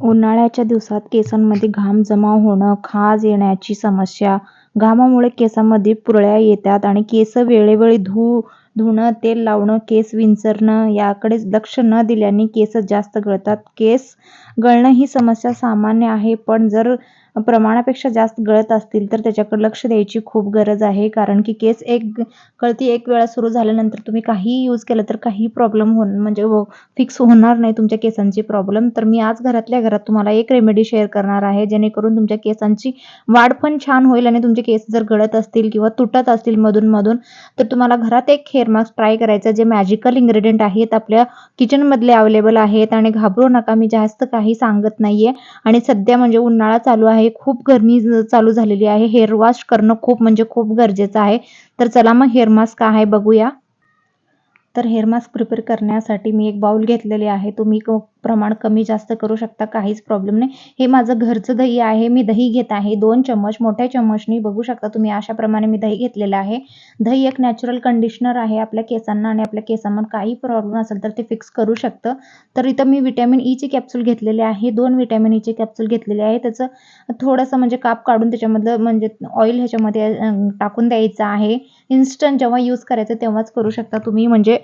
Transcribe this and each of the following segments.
उन्हाळ्याच्या दिवसात केसांमध्ये घाम जमा होणं, खाज येण्याची समस्या, घामामुळे केसांमध्ये पुरळ्या येतात आणि केस वेळोवेळी धुणं, तेल लावणं, केस विंचरणं याकडे लक्ष न दिल्याने केस जास्त गळतात. केस गळणं ही समस्या सामान्य आहे, पण जर प्रमाणापेक्षा जास्त गळत असतील तर त्याच्याकडे लक्ष द्यायची खूप गरज आहे. कारण की केस एक गळती एक वेळा सुरू झाल्यानंतर तुम्ही काहीही यूज केलं तर काही प्रॉब्लेम होऊन म्हणजे हो, फिक्स होणार नाही तुमच्या केसांची प्रॉब्लेम. तर मी आज घरातल्या घरात तुम्हाला एक रेमेडी शेअर करणार आहे, जेणेकरून तुमच्या केसांची वाढ पण छान होईल आणि तुमचे केस जर गळत असतील किंवा तुटत असतील मधून-मधून तर तुम्हाला घरात एक हेअर मास्क ट्राय करायचं जे मॅजिकल इन्ग्रेडियंट आहेत आपल्या किचनमधले अवेलेबल आहेत आणि घाबरू नका मी जास्त काही सांगत नाहीये आणि सध्या म्हणजे उन्हाळा चालू आहे, खूप गरमी चालू झालेली आहे. हेअर वॉश करणं खूप म्हणजे खूप गरजेचं आहे. तर चला मग हेअर मास्क काय आहे बघूया. तर हेअर मास्क प्रिपेअर करण्यासाठी मी एक बाउल घेतलेले आहे. तुम्ही प्रमाण कमी जास्त करू शकता, काहीच प्रॉब्लेम नाही. हे माझं घरचं दही आहे. मी दही घेत आहे दोन चम्मच. मोठ्या चम्मचनी बघू शकता तुम्ही अशाप्रमाणे मी दही घेतलेलं आहे. दही एक नॅचरल कंडिशनर आहे आपल्या केसांना आणि आपल्या केसांमध्ये काही प्रॉब्लेम असेल तर ते फिक्स करू शकतं. तर इथं मी विटॅमिन ईचे कॅप्सूल घेतलेले आहे. दोन विटॅमिन ईचे कॅप्सूल घेतलेले आहे. त्याचं थोडंसं म्हणजे काप काढून त्याच्यामधलं म्हणजे ऑइल ह्याच्यामध्ये टाकून द्यायचं आहे. इन्स्टंट जेव्हा यूज करायचं तेव्हाच करू शकता तुम्ही म्हणजे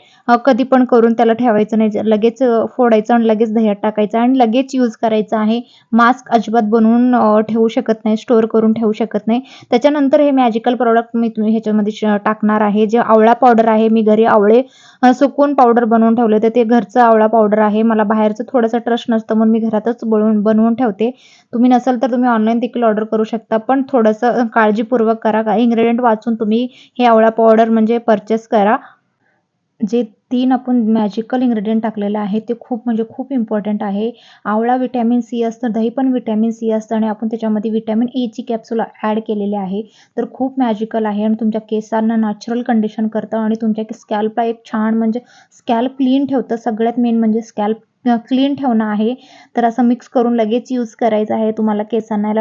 कधी पण करून त्याला ठेवायचं नाही. लगेच फोडायचं आणि लगेच दह्यात टाकायचा आणि लगेच यूज करायचं आहे. मास्क अजिबात बनवून ठेवू शकत नाही, स्टोअर करून ठेवू शकत नाही. त्याच्यानंतर हे मॅजिकल प्रॉडक्ट मी तुम्ही ह्याच्यामध्ये टाकणार आहे. जे आवळा पावडर आहे, मी घरी आवळे सुकवून पावडर बनवून ठेवले तर ते घरचं आवळा पावडर आहे. मला बाहेरचं थोडंसं ट्रस्ट नसतं म्हणून मी घरातच बनवून बनवून ठेवते. तुम्ही नसेल तर तुम्ही ऑनलाईन देखील ऑर्डर करू शकता. पण थोडंसं काळजीपूर्वक करा. का इन्ग्रेडियंट वाचून तुम्ही हे आवळा पावडर म्हणजे परचेस करा. जे तीन आपण मॅजिकल इन्ग्रेडियंट टाकलेलं आहे ते खूप म्हणजे खूप इम्पॉर्टंट आहे. आवळा विटॅमिन सी असतं, दही पण विटॅमिन सी असतं आणि आपण त्याच्यामध्ये विटॅमिन एची कॅप्सूल ॲड केलेले आहे. तर खूप मॅजिकल आहे आणि तुमच्या केसांना नॅचरल कंडिशन करतं आणि तुमच्या स्कॅल्पला एक छान म्हणजे स्कॅल्प क्लीन ठेवतं. सगळ्यात मेन म्हणजे स्कॅल्प क्लीन ठेवणं आहे. तर असं मिक्स करून लगेच यूज करायचं आहे तुम्हाला केसांना.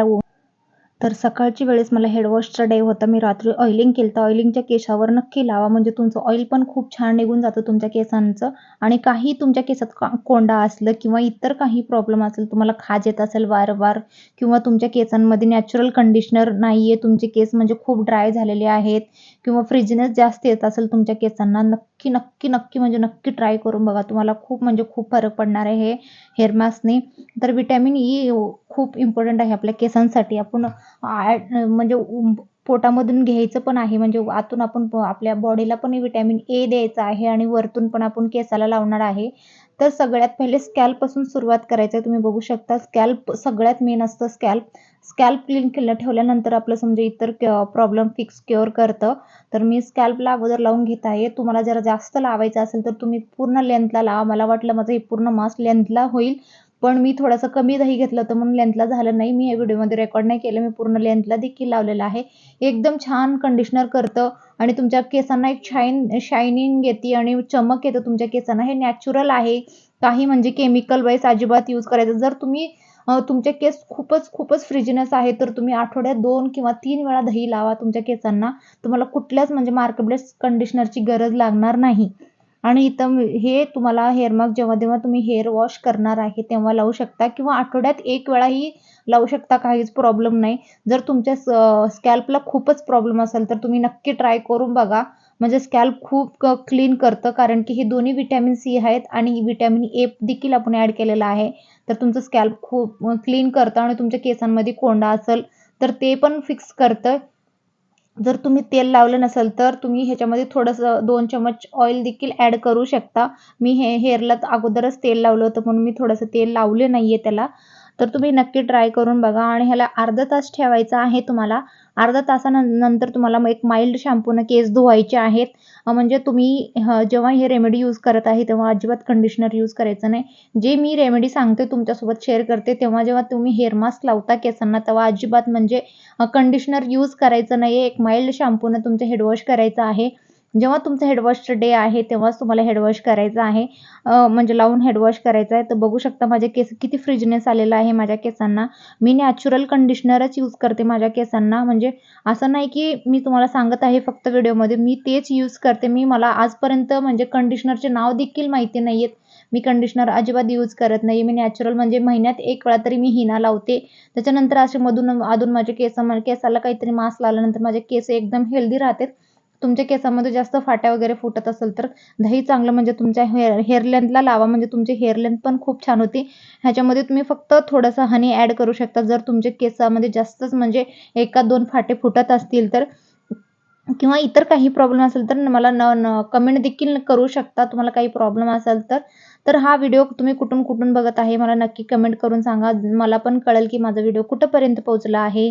तर सकाळची वेळेस मला हेडवॉशचा डे होता. मी रात्री ऑइलिंग केलं तर ऑइलिंगच्या केसावर नक्की लावा. म्हणजे तुमचं ऑइल पण खूप छान निघून जातं तुमच्या केसांचं आणि काही तुमच्या केसात कोंडा असलं किंवा इतर काही प्रॉब्लेम असेल, तुम्हाला खाज येत असेल वारंवार किंवा तुमच्या केसांमध्ये नॅचरल कंडिशनर नाही आहे, तुमचे केस म्हणजे खूप ड्राय झालेले आहेत किंवा फ्रिजनेस जास्त येत असेल तुमच्या केसांना, नक्की, नक्की, नक्की म्हणजे नक्की ट्राय करून बघा. तुम्हाला खूप म्हणजे खूप फरक पडणार आहे हे हेअर मास्कने. तर व्हिटॅमिन ई e खूप इम्पॉर्टंट आहे आपल्या केसांसाठी. आपण म्हणजे पोटामधून घ्यायचं पण आहे म्हणजे आतून आपण आपल्या बॉडीला पण विटॅमिन ए द्यायचं आहे आणि वरतून पण आपण केसाला लावणार आहे. तर सगळ्यात पहिले स्कॅल्पपासून सुरुवात करायचं आहे. तुम्ही बघू शकता स्कॅल्प सगळ्यात मेन असतं स्कॅल्प. स्कॅल्प क्लीन केलं ठेवल्यानंतर आपलं समजा इतर प्रॉब्लेम फिक्स क्युअर करतं. तर मी स्कॅल्पला अगोदर लावून घेत आहे. तुम्हाला जरा जास्त लावायचं असेल तर तुम्ही पूर्ण लेंथला लावा. मला वाटलं माझं हे पूर्ण मास्क लेंथला होईल, पण मी थोडंसं कमी दही घेतलं होतं म्हणून लेंथला झालं नाही. मी या व्हिडिओमध्ये रेकॉर्ड नाही केलं. मी पूर्ण लेंथला देखील लावलेलं आहे. एकदम छान कंडिशनर करतं आणि तुमच्या केसांना एक शाईन शायनिंग येते आणि चमक येतं तुमच्या केसांना. हे नॅचरल आहे. काही म्हणजे केमिकल वाईज अजिबात यूज करायचं. जर तुम्ही तुमचे केस खूपच खूपच फ्रिजिनस आहे तर तुम्ही आठवड्यात दोन किंवा तीन वेळा दही लावा तुमच्या केसांना. तुम्हाला कुठल्याच म्हणजे मार्कब्लेस कंडिशनरची गरज लागणार नाही. आणि इथं हे तुम्हाला हेअर मास्क जेव्हा-जेव्हा तुम्ही हेअर वॉश करणार आहे तेव्हा लावू शकता किंवा आठवड्यात एक वेळाही लावू शकता, काहीच प्रॉब्लेम नाही. जर तुमच्या स्कॅल्पला खूपच प्रॉब्लेम असेल तर तुम्ही नक्की ट्राय करून बघा. म्हणजे स्कॅल्प खूप क्लीन करतं कारण की हे दोन्ही व्हिटॅमिन सी आहेत आणि विटॅमिन ए देखील आपण ॲड केलेलं आहे. तर तुमचं स्कॅल्प खूप क्लीन करतं आणि तुमच्या केसांमध्ये कोंडा असेल तर ते पण फिक्स करतं. जर तुम्ही तेल लावलं नसेल तर तुम्ही ह्याच्यामध्ये थोडंसं दोन चमच ऑइल देखील ॲड करू शकता. मी हे हेअरला अगोदरच तेल लावलं होतं म्हणून मी थोडंसं तेल लावले नाही आहे त्याला. तर तुम्ही नक्की ट्राय करून बघा आणि ह्याला अर्धा तास ठेवायचं आहे तुम्हाला. अर्धा तासानंतर तुम्हाला एक माइल्ड शॅम्पूनं केस धुवायचे आहेत. म्हणजे तुम्ही जेव्हा हे रेमेडी यूज करत आहे तेव्हा अजिबात कंडिशनर यूज करायचं नाही. जे मी रेमेडी सांगते तुमच्यासोबत शेअर करते तेव्हा जेव्हा तुम्ही हेअर मास्क लावता केसांना तेव्हा अजिबात म्हणजे कंडिशनर यूज करायचं नाही आहे. एक माइल्ड शॅम्पूनं तुमचं हेडवॉश करायचं आहे. जेव्हा तुमचं हेडवॉशचा डे आहे तेव्हाच तुम्हाला हेडवॉश करायचा करायचं आहे. म्हणजे लावून हेडवॉश करायचा करायचं आहे. तर बघू शकता माझे केस किती फ्रिजनेस आलेला आहे माझ्या केसांना. मी नॅचरल कंडिशनरच यूज करते माझ्या केसांना. म्हणजे असं नाही की मी तुम्हाला सांगत आहे फक्त व्हिडिओमध्ये. मी तेच यूज करते. मी मला आजपर्यंत म्हणजे कंडिशनरचे नाव देखील माहिती नाही आहेत. मी कंडिशनर अजिबात यूज करत नाही मी नॅचरल म्हणजे महिन्यात एक वेळा तरी मी हिना लावते त्याच्यानंतर असे मधून अधून माझे केस केसाला काहीतरी मास्क लावल्यानंतर माझे केस एकदम हेल्दी राहतात तुमच्या केसामध्ये जास्त फाट्या वगैरे फुटत असेल तर दही चांगलं म्हणजे तुमच्या हेअर हेअर लेंथला लावा. म्हणजे तुमची हेअर लेंथ पण खूप छान होती. ह्याच्यामध्ये तुम्ही फक्त थोडंसं हनी ॲड करू शकता. जर तुमच्या केसामध्ये जास्तच म्हणजे एका दोन फाटे फुटत असतील तर किंवा इतर काही प्रॉब्लेम असेल तर मला न न कमेंट देखील करू शकता. तुम्हाला काही प्रॉब्लेम असेल तर तर हा व्हिडिओ तुम्ही कुठून कुठून बघत आहे मला नक्की कमेंट करून सांगा. मला पण कळेल की माझा व्हिडिओ कुठंपर्यंत पोहोचला आहे.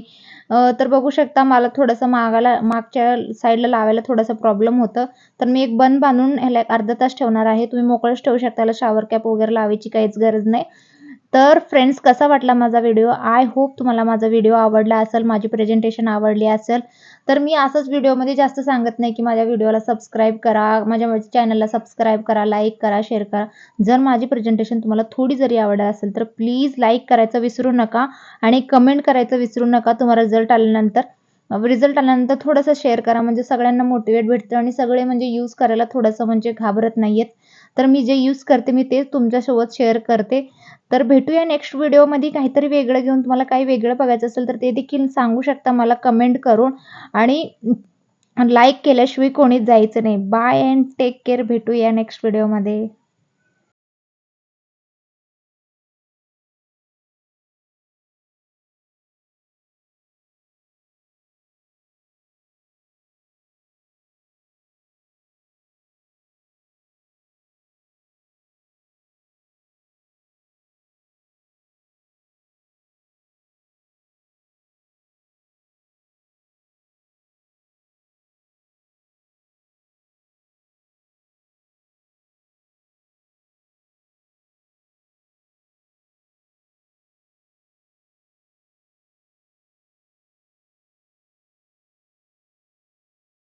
तर बघू शकता मला थोडंसं मागाला मागच्या साईडला लावायला थोडासा प्रॉब्लेम होतं. तर मी एक बन बांधून ह्याला एक अर्धा तास ठेवणार आहे. तुम्ही मोकळंच ठेवू शकता याला शावर कॅप वगैरे लावायची काहीच गरज नाही. तर फ्रेंड्स कसा वाटला माझा व्हिडिओ आय होप तुम्हाला माझा व्हिडिओ आवडला असेल माझी प्रेझेंटेशन आवडली असेल. तर मी असंच व्हिडिओमध्ये जास्त सांगत नाही की माझ्या व्हिडिओला सबस्क्राईब करा माझ्या चॅनलला सबस्क्राईब करा लाईक करा शेअर करा. जर माझी प्रेझेंटेशन तुम्हाला थोडी जरी आवडत असेल तर प्लीज लाईक करायचं विसरू नका आणि कमेंट करायचं विसरू नका. तुम्हाला रिझल्ट आल्यानंतर रिझल्ट आल्यानंतर थोडंसं शेअर करा. म्हणजे सगळ्यांना मोटिवेट भेटतं आणि सगळे म्हणजे यूज करायला थोडंसं म्हणजे घाबरत नाही आहेत तर मी जे यूज करते मी ते तुमच्यासोबत शेअर करते. तर भेटूया नेक्स्ट व्हिडिओमध्ये काहीतरी वेगळं घेऊन तुम्हाला काही वेगळं बघायचं असेल तर ते देखील सांगू शकता मला कमेंट करून. आणि लाईक केल्याशिवाय कोणीच जायचं नाही. बाय अँड टेक केअर भेटूया नेक्स्ट व्हिडिओमध्ये